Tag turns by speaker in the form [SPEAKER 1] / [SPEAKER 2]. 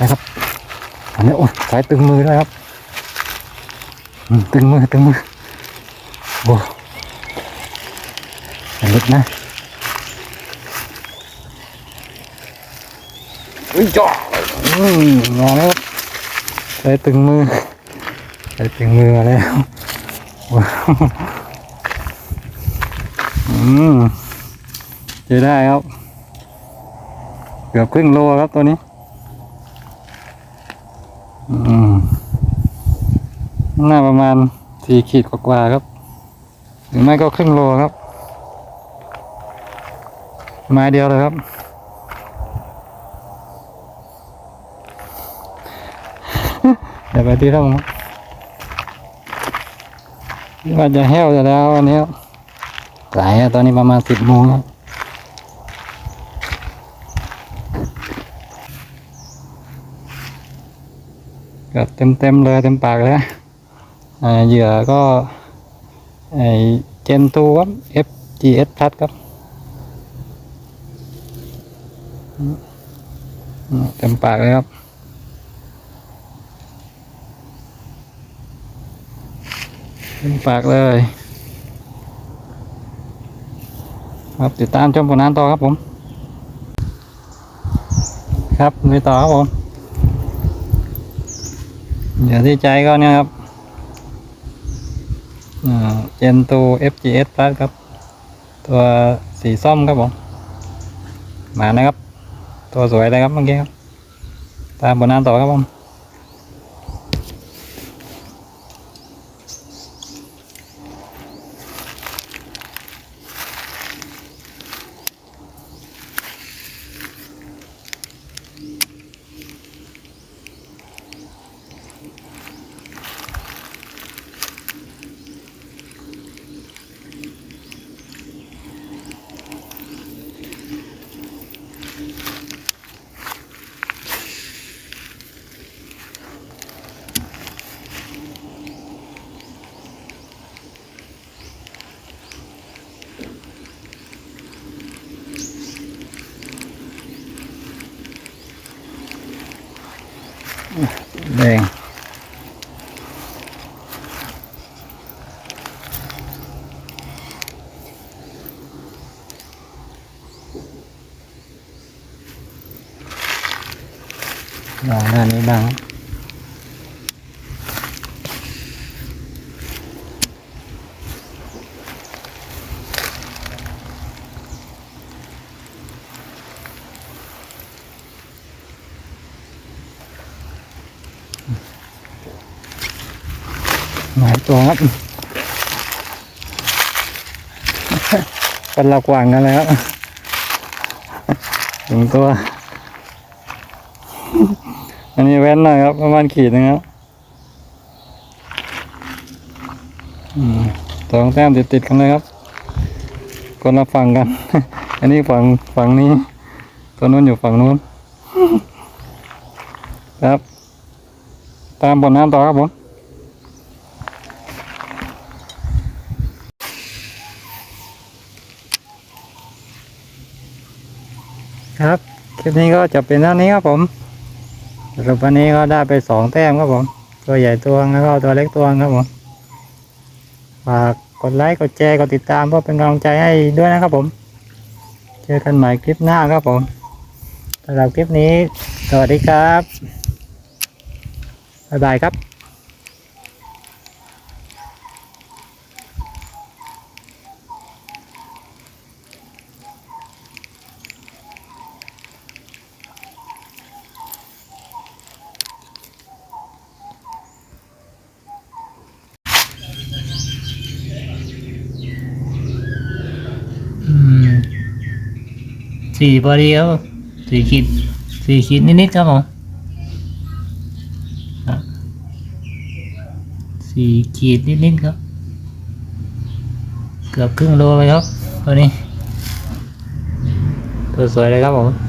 [SPEAKER 1] นะครับอันนี้โอ้ยสายตึงมือด้วยครับอืมตึงมือตึงมือโอ้อันเล็กนะอุ้ยจ่ออืมมาแล้วสายตึงมือสายตึงมือมาแล้วว้าวอืมเจอได้ครับ เกือบครึ่งโลครับตัวนี้ อืมน่าประมาณสี่ขีดกว่าๆครับ หรือไม่ก็ครึ่งโลครับ ไม้เดียวเลยครับ เดี๋ยวไปที่ร่องครับว่าจะแห้วจะแล้ววันนี้ครับสายอะตอนนี้ประมาณสิบโมงครับ ก็เต็มเต็มๆเลยเต็มปากเลยอ่าเหยื่อก็ไอเจนตูครับ FGS พัดครับเต็มปากเลยครับเต็มปากเลย ครับติดตามชมผลงานต่อครับผม ครับไปต่อครับผม เดี๋ยวที่ใจก็เนี่ยครับเจนตู FGS Plus ครับ ตัวสีส้มครับผมมานะครับ ตัวสวยเลยครับเมื่อกี้ครับ ตามบนน้ำต่อครับผม แดงลองด้านนี้บ้าง หมายตัวครับเป็นเรากว่างกันแล้วถึงตัว อันนี้แว้นหน่อยครับ ประมาณขีดนะครับอืมสองแต้มติดติดๆกันเลยครับคนละฝั่งกัน อันนี้ฝั่งฝั่งนี้ตัวนู้นอยู่ฝั่งนู้น ครับ ตามบนน้ำต่อครับผม ครับ คลิปนี้ก็จะเป็นเท่านี้ครับผมสรุปวันนี้ก็ได้ไปสองแต้มครับผม ตัวใหญ่ตัวแล้วก็ตัวเล็กตัวครับผมฝากกดไลค์กดแชร์กดติดตามเพื่อเป็นกำลังใจให้ด้วยนะครับผม เจอกันใหม่คลิปหน้าครับผมสำหรับคลิปนี้ สวัสดีครับ บ๊ายบายครับ
[SPEAKER 2] สี่บอดียวสี่ขีดสี่ขีดนิดๆครับผมสี่ขีดนิดๆครับ เกือบครึ่งโลเลยครับ ตัวนี้ ตัวสวยเลยครับผม